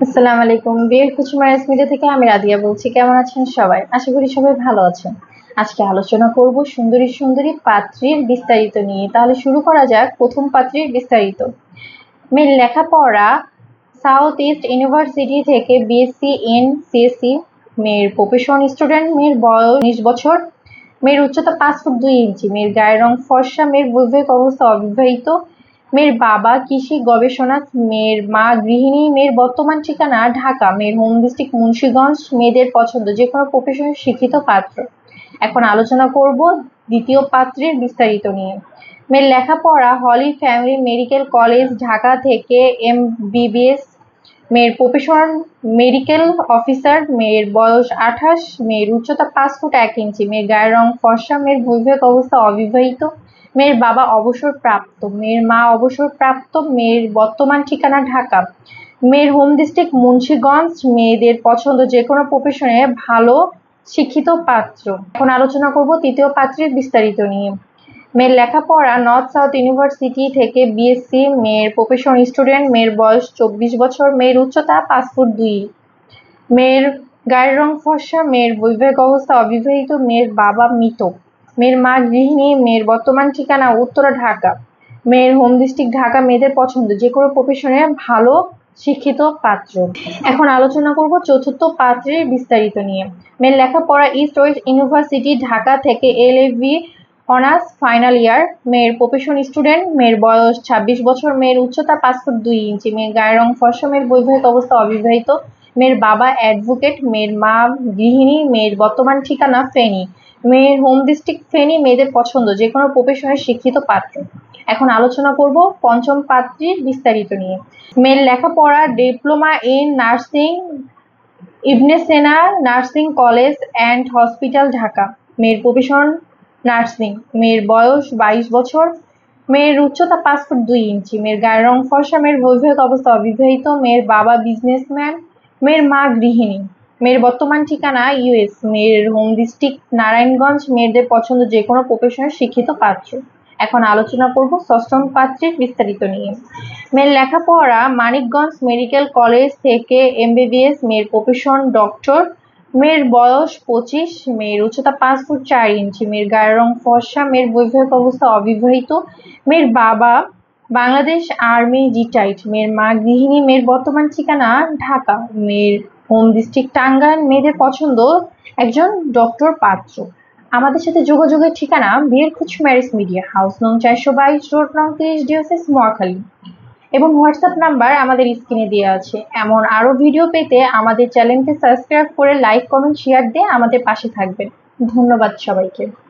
আসসালামু আলাইকুম। বিয়ের খুশি ম্যারেজ মিডিয়া থেকে আমি রাদিয়া বলছি। কেমন আছেন সবাই? আশা করি সবাই ভালো আছেন। আজকে আলোচনা করব সুন্দরী সুন্দরী পাত্রীর বিস্তারিত নিয়ে। তাহলে শুরু করা যাক প্রথম পাত্রীর বিস্তারিত। মেয়ের লেখাপড়া সাউথ ইস্ট ইউনিভার্সিটি থেকে বিএসসি ইন সিএসসি মেয়ের প্রফেশন স্টুডেন্ট মেয়ের বয়স উনিশ বছর। মেয়ের উচ্চতা পাঁচ ফুট দুই ইঞ্চি। মেয়ের গায়ের রং ফর্সা, মেয়ের বৈবাহিক অবস্থা অবিবাহিত। মেয়ের বাবা কৃষি গবেষণা, মেয়ের মা গৃহিণী, মেয়ের বর্তমান ঠিকানা ঢাকা, মেয়ের হোম ডিস্ট্রিক্ট মুন্সীগঞ্জ, মেয়েদের পছন্দ, যে কোনো প্রফেশনের শিক্ষিত পাত্র। এখন আলোচনা করব দ্বিতীয় পাত্রের বিস্তারিত নিয়ে। মেয়ের লেখাপড়া holy family medical college Dhaka থেকে এম বিবিএস মেয়ের প্রফেশন মেডিকেল অফিসার মেয়ের বয়স আঠাশ, মেয়ের উচ্চতা পাঁচ ফুট এক ইঞ্চি, মেয়ের গায়ের রং ফর্সা, মেয়ের বৈবাহিক অবস্থা অবিবাহিত। মেয়ের বাবা অবসরপ্রাপ্ত, মেয়ের মা অবসরপ্রাপ্ত, মেয়ের বর্তমান ঠিকানা ঢাকা, মেয়ের হোম ডিস্ট্রিক্ট মুন্সীগঞ্জ, মেয়েদের পছন্দ যে কোনো প্রফেশনে ভালো শিক্ষিত পাত্র। এখন আলোচনা করব তৃতীয় পাত্রের বিস্তারিত নিয়ে। মেয়ের লেখাপড়া নর্থ সাউথ ইউনিভার্সিটি থেকে বিএসসি মেয়ের প্রফেশন স্টুডেন্ট মেয়ের বয়স চব্বিশ বছর, মেয়ের উচ্চতা পাঁচ ফুট দুই। মেয়ের গায়ের রং ফর্সা, মেয়ের বৈবাহিক অবস্থা অবিবাহিত, মেয়ের বাবা মৃত। মেয়ের মা গৃহিণী, মেয়ের বর্তমান ঠিকানা উত্তরা, ঢাকা। মেয়ের হোম ডিস্ট্রিক্ট ঢাকা, মেয়েদের পছন্দ। যে কোনো প্রফেশনে ভালো, শিক্ষিত পাত্র। এখন আলোচনা করব চতুর্থ পাত্রের বিস্তারিত নিয়ে। মেয়ের লেখাপড়া ইস্ট ওয়েস্ট ইউনিভার্সিটি ঢাকা থেকে এল অনার্স ফাইনাল ইয়ার মেয়ের প্রফেশন স্টুডেন্ট মেয়ের বয়স ছাব্বিশ বছর, মেয়ের উচ্চতা পাঁচ ফুট দুই ইঞ্চি। মেয়ের গায়ের রং ফর্সা, মেয়ের বৈবাহিক অবস্থা অবিবাহিত। মেয়ের বাবা অ্যাডভোকেট মেয়ের মা গৃহিণী, মেয়ের বর্তমান ঠিকানা ফেনী। মেয়ের হোম ডিস্ট্রিক্ট ফেনী মেয়েদের পছন্দ, যে কোনো প্রফেশনের শিক্ষিত পাত্র। এখন আলোচনা করব পঞ্চম পাত্রীর বিস্তারিত নিয়ে। মেয়ের লেখাপড়া diploma in nursing Ibne Sina nursing college and hospital Dhaka. মেয়ের প্রফেশন নার্সিং মেয়ের বয়স বাইশ বছর। মেয়ের উচ্চতা পাঁচ ফুট দুই ইঞ্চি। মেয়ের গায়ের রং ফর্সা, মেয়ের বৈবাহিক অবস্থা অবিবাহিত। মেয়ের বাবা বিজনেসম্যান মেয়ের মা গৃহিণী। মেয়ের বর্তমান ঠিকানা ইউএস মেয়ের হোম ডিস্ট্রিক্ট নারায়ণগঞ্জ, মেয়েদের পছন্দ যে কোনো প্রফেশনের শিক্ষিত পাত্র। এখন আলোচনা করব ষষ্ঠম পাত্রের বিস্তারিত নিয়ে। মেয়ের লেখাপড়া মানিকগঞ্জ মেডিকেল কলেজ থেকে এমবিবিএস, মেয়ের প্রফেশন ডক্টর মেয়ের বয়স পঁচিশ, মেয়ের উচ্চতা পাঁচ ফুট চার ইঞ্চি, মেয়ের গায়ের রং ফর্সা, মেয়ের বৈবাহিক অবস্থা অবিবাহিত, মেয়ের বাবা বাংলাদেশ আর্মি রিটাইট মেয়ের মা গৃহিণী, মেয়ের বর্তমান ঠিকানা ঢাকা। মেয়ের হোম ডিস্ট্রিক্ট টাঙ্গাইল। মেয়েদের পছন্দ একজন ডক্টর পাত্র। আমাদের সাথে যোগাযোগের ঠিকানা বীরখুচ ম্যারিজ মিডিয়া হাউস, নং চারশো বাইশ রোড, নং তিরিশ ডিওসেস মহাখালী এবং হোয়াটসঅ্যাপ নাম্বার আমাদের স্ক্রিনে দেওয়া আছে। এমন আরও ভিডিও পেতে আমাদের চ্যানেলকে সাবস্ক্রাইব করে লাইক, কমেন্ট, শেয়ার দিয়ে আমাদের পাশে থাকবেন। ধন্যবাদ সবাইকে।